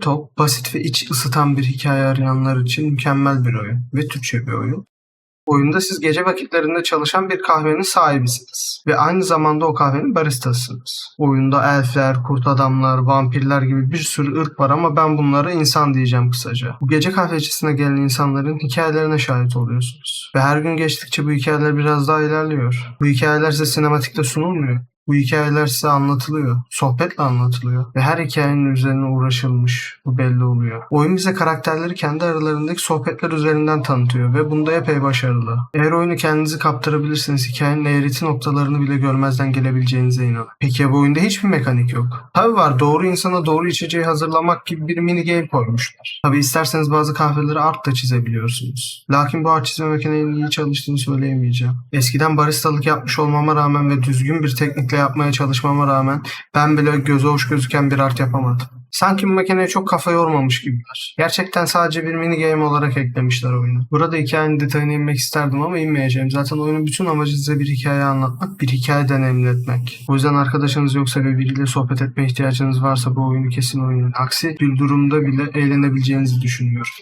Talk, basit ve iç ısıtan bir hikaye arayanlar için mükemmel bir oyun ve Türkçe bir oyun. Oyunda siz gece vakitlerinde çalışan bir kahvenin sahibisiniz ve aynı zamanda o kahvenin baristasınız. Oyunda elfler, kurt adamlar, vampirler gibi bir sürü ırk var ama ben bunlara insan diyeceğim kısaca. Bu gece kahvecisine gelen insanların hikayelerine şahit oluyorsunuz. Ve her gün geçtikçe bu hikayeler biraz daha ilerliyor. Bu hikayeler size sinematikte sunulmuyor. Bu hikayeler size anlatılıyor. Sohbetle anlatılıyor. Ve her hikayenin üzerine uğraşılmış. Bu belli oluyor. Oyun bize karakterleri kendi aralarındaki sohbetler üzerinden tanıtıyor ve bunda epey başarılı. Eğer oyunu kendinizi kaptırabilirsiniz hikayenin eğreti noktalarını bile görmezden gelebileceğinize inanın. Peki ya bu oyunda hiçbir mekanik yok. Tabi var doğru insana doğru içeceği hazırlamak gibi bir mini game koymuşlar. Tabi isterseniz bazı kahveleri art da çizebiliyorsunuz. Lakin bu art çizme makinenin iyi çalıştığını söyleyemeyeceğim. Eskiden baristalık yapmış olmama rağmen ve düzgün bir teknikle yapmaya çalışmama rağmen ben bile göze hoş gözüken bir art yapamadım. Sanki bu makineye çok kafa yormamış gibiler. Gerçekten sadece bir mini game olarak eklemişler oyunu. Burada hikayenin detayına inmek isterdim ama inmeyeceğim. Zaten oyunun bütün amacı size bir hikaye anlatmak, bir hikaye deneyimletmek. O yüzden arkadaşınız yoksa ve biriyle sohbet etme ihtiyacınız varsa bu oyunu kesin oynayın. Aksi bir durumda bile eğlenebileceğinizi düşünüyorum.